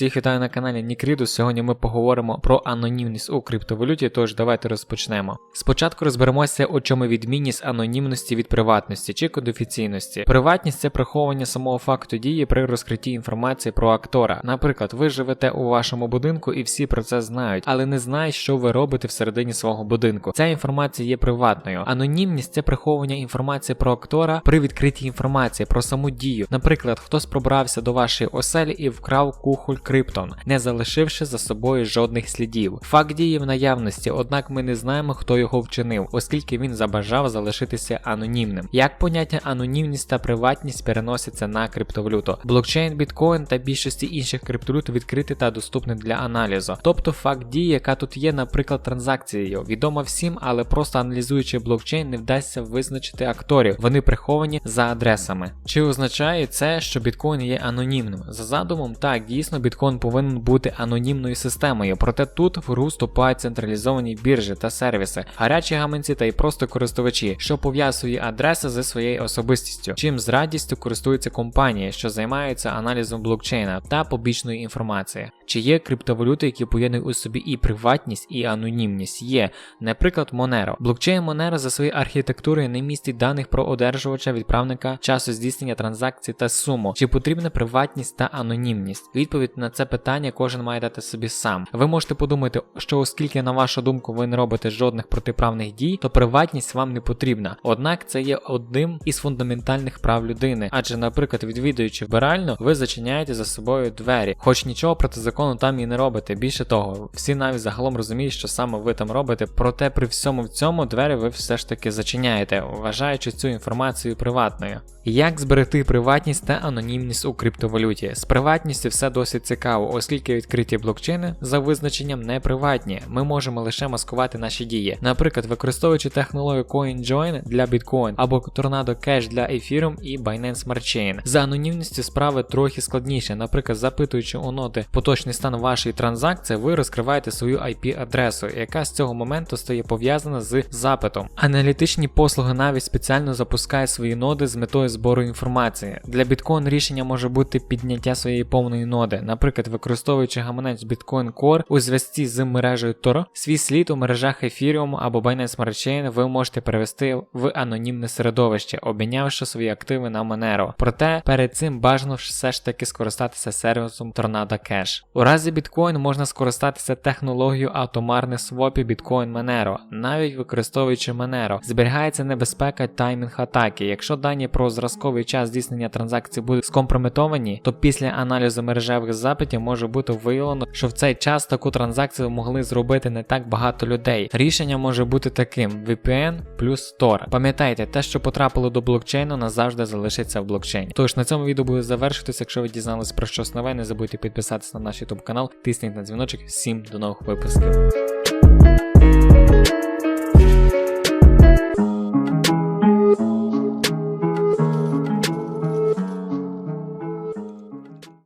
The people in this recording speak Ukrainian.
Всіх вітаю на каналі Нікріду. Сьогодні ми поговоримо про анонімність у криптовалюті, тож давайте розпочнемо. Спочатку розберемося, у чому відмінність анонімності від приватності чи кодифіційності. Приватність це приховування самого факту дії при розкритті інформації про актора. Наприклад, ви живете у вашому будинку і всі про це знають, але не знають, що ви робите всередині свого будинку. Ця інформація є приватною. Анонімність це приховування інформації про актора при відкритті інформації про саму дію. Наприклад, хтось пробрався до вашої оселі і вкрав кухоль Криптон, не залишивши за собою жодних слідів. Факт дії в наявності, однак ми не знаємо, хто його вчинив, оскільки він забажав залишитися анонімним. Як поняття анонімність та приватність переносяться на криптовалюту. Блокчейн біткоін та більшості інших криптовалют відкритий та доступний для аналізу. Тобто факт дії, яка тут є, наприклад, транзакцією, відома всім, але просто аналізуючи блокчейн, не вдасться визначити акторів. Вони приховані за адресами. Чи означає це, що біткоін є анонімним? За задумом, так, дійсно біткоін повинен бути анонімною системою, проте тут в гру вступають централізовані біржі та сервіси, гарячі гаманці та й просто користувачі, що пов'язує адреси зі своєю особистістю, чим з радістю користуються компанії, що займаються аналізом блокчейна та побічної інформації. Чи є криптовалюти, які поєднують у собі і приватність, і анонімність? Є, наприклад, Monero. Блокчейн Monero за своєю архітектурою не містить даних про одержувача, відправника, часу здійснення транзакцій та суму. Чи потрібна приватність та анонімність? Відповідь на це питання кожен має дати собі сам. Ви можете подумати, що оскільки, на вашу думку, ви не робите жодних протиправних дій, то приватність вам не потрібна. Однак це є одним із фундаментальних прав людини, адже, наприклад, відвідуючи вбиральню, ви зачиняєте за собою двері, хоч нічого проти закону там і не робите. Більше того, всі навіть загалом розуміють, що саме ви там робите, проте при всьому в цьому двері ви все ж таки зачиняєте, вважаючи цю інформацію приватною. Як зберегти приватність та анонімність у криптовалюті? З приватністю все досить цікаво, оскільки відкриті блокчейни за визначенням не приватні. Ми можемо лише маскувати наші дії. Наприклад, використовуючи технологію CoinJoin для Bitcoin або Tornado Cash для Ethereum і Binance Smart Chain. За анонімністю справи трохи складніше. Наприклад, запитуючи у ноти поточний стан вашої транзакції, ви розкриваєте свою IP-адресу, яка з цього моменту стає пов'язана з запитом. Аналітичні послуги навіть спеціально запускають свої ноди з метою збору інформації. Для Bitcoin рішення може бути підняття своєї повної ноди, наприклад, використовуючи гаманець Bitcoin Core у зв'язці з мережею Tor, свій слід у мережах Ethereum або Binance Smart Chain ви можете перевести в анонімне середовище, обмінявши свої активи на Monero. Проте перед цим бажано все ж таки скористатися сервісом Tornado Cash. У разі Bitcoin можна скористатися технологією автомарних свопів Bitcoin Monero, навіть використовуючи Monero. Зберігається небезпека таймінг атаки. Якщо дані про зразковий час здійснення транзакцій будуть скомпрометовані, то після аналізу мережевих запитів може бути виявлено, що в цей час таку транзакцію могли зробити не так багато людей. Рішення може бути таким: VPN плюс Tor. Пам'ятайте, те, що потрапило до блокчейну, назавжди залишиться в блокчейні. Тож на цьому відео буде завершитися. Якщо ви дізналися про щось нове, не забудьте підписатися на наш YouTube канал, тисніть на дзвіночок. Всім до нових випусків.